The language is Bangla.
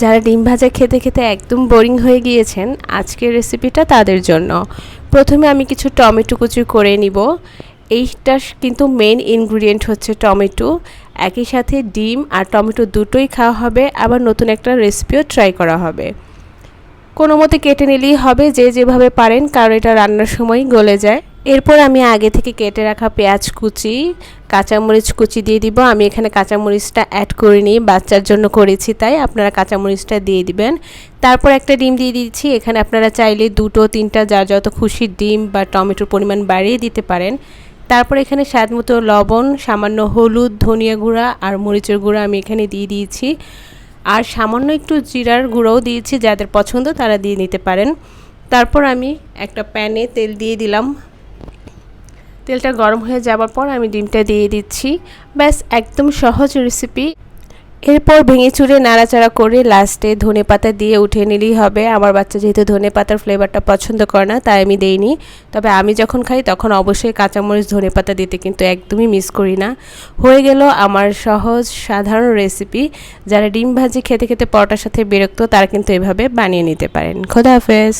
যারা ডিম ভাজা খেতে খেতে একদম বোরিং হয়ে গিয়েছেন, আজকের রেসিপিটা তাদের জন্য। প্রথমে আমি কিছু টমেটো কুচি করে নিব। এইটা কিন্তু মেন ইনগ্রিডিয়েন্ট হচ্ছে টমেটো। একই সাথে ডিম আর টমেটো দুটোই খাওয়া হবে। আবার নতুন একটা রেসিপিও ট্রাই করা হবে। কোনো মতে কেটে নিলেই হবে যে যেভাবে পারেন, কারণ এটা রান্নার সময় গলে যায়। এরপর আমি আগে থেকে কেটে রাখা পেঁয়াজ কুচি, কাঁচামরিচ কুচি দিয়ে দিব। আমি এখানে কাঁচামরিচটা অ্যাড করিনি, বাচ্চার জন্য করেছি তাই আপনারা কাঁচামরিচটা দিয়ে দিবেন। তারপর একটা ডিম দিয়ে দিচ্ছি। এখানে আপনারা চাইলে দুটো, তিনটা, যার যত খুশি ডিম বা টমেটোর পরিমাণ বাড়িয়ে দিতে পারেন। তারপর এখানে স্বাদ মতো লবণ, সামান্য হলুদ, ধনিয়া গুঁড়া আর মরিচের গুঁড়া আমি এখানে দিয়ে দিয়েছি। আর সামান্য একটু জিরার গুঁড়োও দিয়েছি, যাদের পছন্দ তারা দিয়ে নিতে পারেন। তারপর আমি একটা প্যানে তেল দিয়ে দিলাম। তেলটা গরম হয়ে যাওয়ার পর আমি ডিমটা দিয়ে দিচ্ছি। ব্যাস, একদম সহজ রেসিপি এরপর ভেঙে চুড়ে নাড়াচাড়া করে লাস্টে ধনে পাতা দিয়ে উঠিয়ে নিলেই হবে। আমার বাচ্চা যেহেতু ধনে পাতার ফ্লেভারটা পছন্দ করে না, তাই আমি দেইনি। তবে আমি যখন খাই, তখন অবশ্যই কাঁচামরিচ, ধনে পাতা দিতে কিন্তু একদমই মিস করি না। হয়ে গেল আমার সহজ, সাধারণ রেসিপি যারা ডিম ভাজি খেতে খেতে পরোটার সাথে বিরক্ত, তারা কিন্তু এভাবে বানিয়ে নিতে পারেন। খোদা হাফেজ।